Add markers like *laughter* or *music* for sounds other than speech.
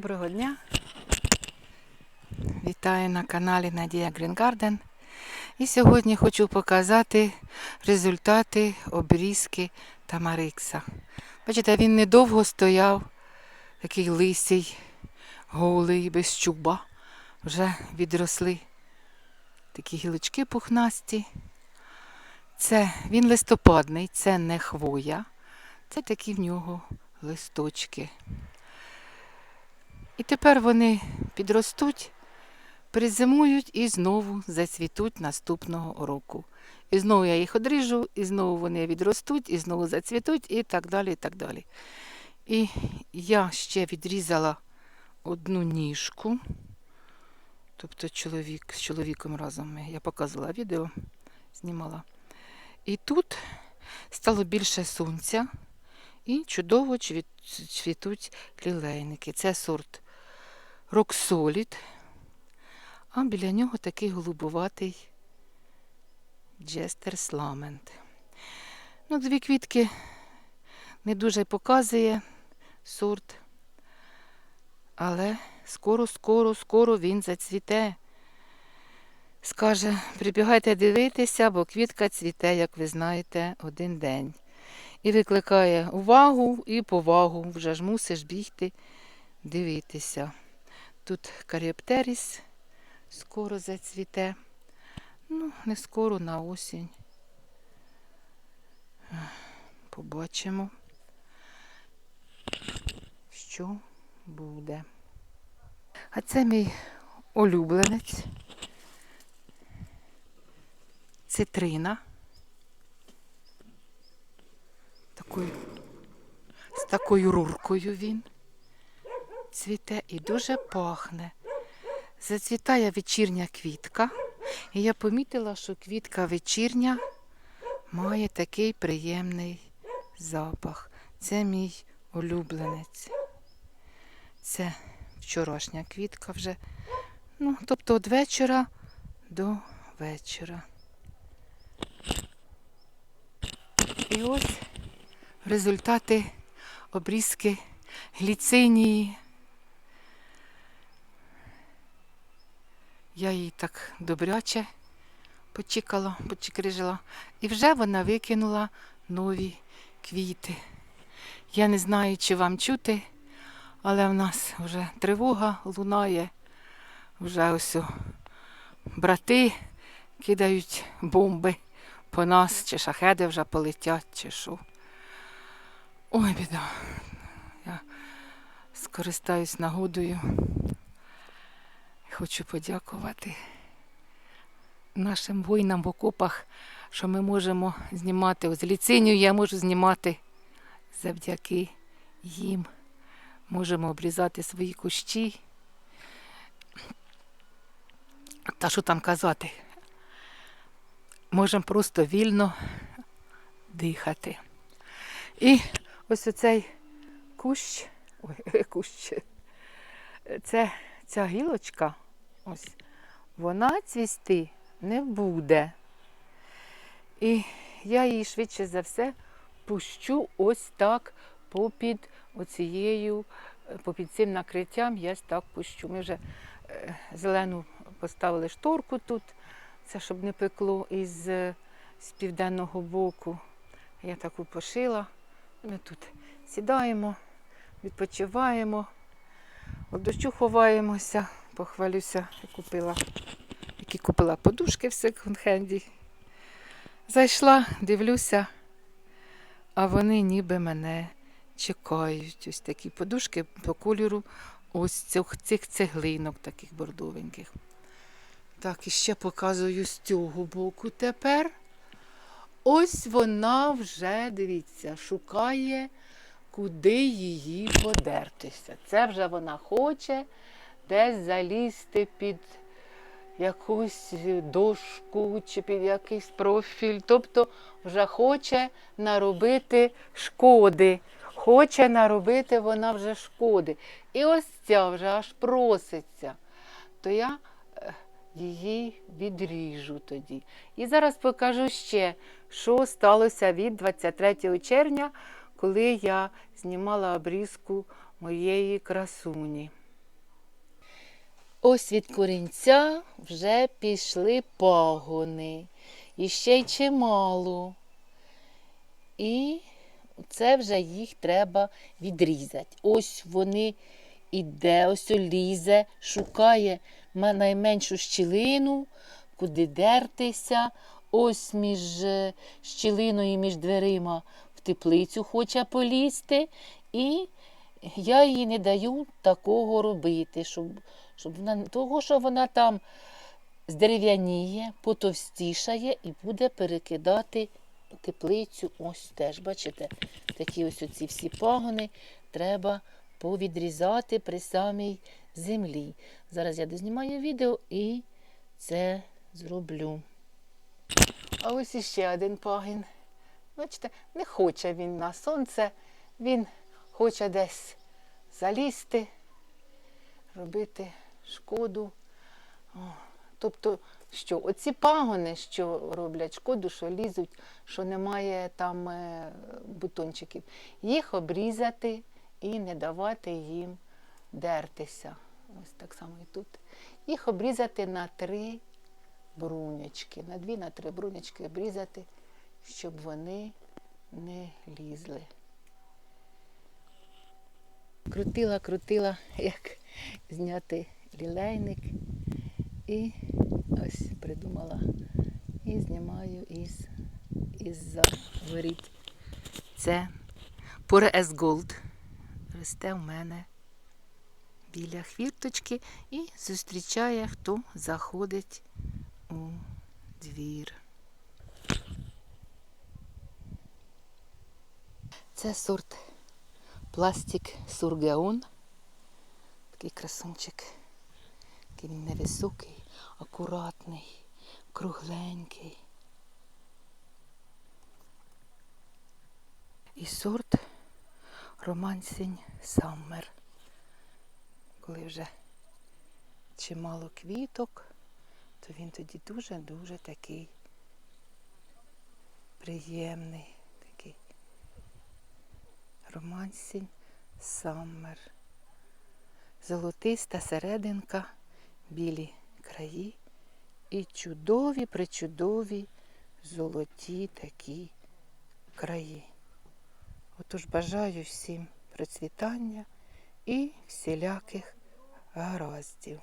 Доброго дня. Вітаю на каналі Надія Грінгарден. І сьогодні хочу показати результати обрізки Тамарикса. Бачите, він недовго стояв, такий лисий, голий, без чуба. Вже відросли такі гілочки пухнасті. Це він листопадний, це не хвоя. Це такі в нього листочки. І тепер вони підростуть, призимують і знову зацвітуть наступного року. І знову я їх одріжу, і знову вони відростуть, і знову зацвітуть, і так далі. І так далі. І я ще відрізала одну ніжку. Тобто чоловік з чоловіком разом я показувала відео, знімала. І тут стало більше сонця і чудово цвітуть лілейники. Це сорт Роксолід, а біля нього такий голубуватий Джестер Сламент. Ну, дві квітки не дуже показує сорт, але скоро, скоро, скоро він зацвіте. Скаже, прибігайте дивитися, бо квітка цвіте, як ви знаєте, один день. І викликає увагу і повагу. Вже ж мусиш бігти, дивитися. Тут каріоптеріс скоро зацвіте. Ну, не скоро на осінь. Побачимо, що буде. А це мій улюбленець. Цитрина. Такою, з такою руркою він цвіте і дуже пахне. Зацвітає вечірня квітка. І я помітила, що квітка вечірня має такий приємний запах. Це мій улюбленець. Це вчорашня квітка вже. Ну, тобто від вечора до вечора. І ось результати обрізки гліцинії. Я її так добряче почекала, почекрижила. І вже вона викинула нові квіти. Я не знаю, чи вам чути, але в нас вже тривога лунає. Вже ось брати кидають бомби по нас, чи шахеди вже полетять, чи що. Ой, біда. Я скористаюсь нагодою. Хочу подякувати нашим воїнам в окопах, що ми можемо знімати. Ось ліциню я можу знімати завдяки їм. Можемо обрізати свої кущі. Та що там казати? Можемо просто вільно дихати. І ось оцей кущ, ой, *laughs* кущ, це ця гілочка, ось, вона цвісти не буде. І я її швидше за все пущу ось так попід оцією, попід цим накриттям я так пущу. Ми вже е, зелену поставили шторку тут, це щоб не пекло із е, з південного боку. Я таку пошила. Ми тут сідаємо, відпочиваємо. От дощу ховаємося, похвалюся, я купила, які купила подушки в секонд-хенді. Зайшла, дивлюся, а вони ніби мене чекають. Ось такі подушки по кольору ось цих, цих цеглинок, таких бордовеньких. Так, і ще показую з цього боку тепер. Ось вона вже, дивіться, шукає куди її подертися. Це вже вона хоче десь залізти під якусь дошку чи під якийсь профіль. Тобто вже хоче наробити шкоди. Хоче наробити вона вже шкоди. І ось ця вже аж проситься. То я е, її відріжу тоді. І зараз покажу ще, що сталося від 23 червня коли я знімала обрізку моєї красуні. Ось від корінця вже пішли пагони. І ще й чимало. І це вже їх треба відрізати. Ось вони іде, ось лізе, шукає найменшу щілину, куди дертися. Ось між е, щілиною, між дверима в теплицю хоче полізти. І я їй не даю такого робити, щоб, щоб вона, того, що вона там здерев'яніє, потовстішає і буде перекидати теплицю. Ось теж, бачите, такі ось оці всі пагони треба повідрізати при самій землі. Зараз я дознімаю відео і це зроблю. А ось іще один пагін. Бачите, не хоче він на сонце, він хоче десь залізти, робити шкоду. Тобто, що оці пагони, що роблять шкоду, що лізуть, що немає там е, бутончиків, їх обрізати і не давати їм дертися. Ось так само і тут. Їх обрізати на три брунячки, на дві, на три брунячки обрізати, щоб вони не лізли. Крутила, крутила, як зняти лілейник. І ось придумала. І знімаю із, із воріт. Це Pure S Gold. Росте в мене біля хвірточки і зустрічає, хто заходить у двір. Це сорт пластик Сургеон. Такий красунчик. Такий він невисокий, акуратний, кругленький. І сорт Романсінь Саммер. Коли вже чимало квіток, то він тоді дуже-дуже такий приємний, такий романсінь Саммер. Золотиста серединка, білі краї і чудові, причудові золоті такі краї. Отож бажаю всім процвітання і всіляких гараздів.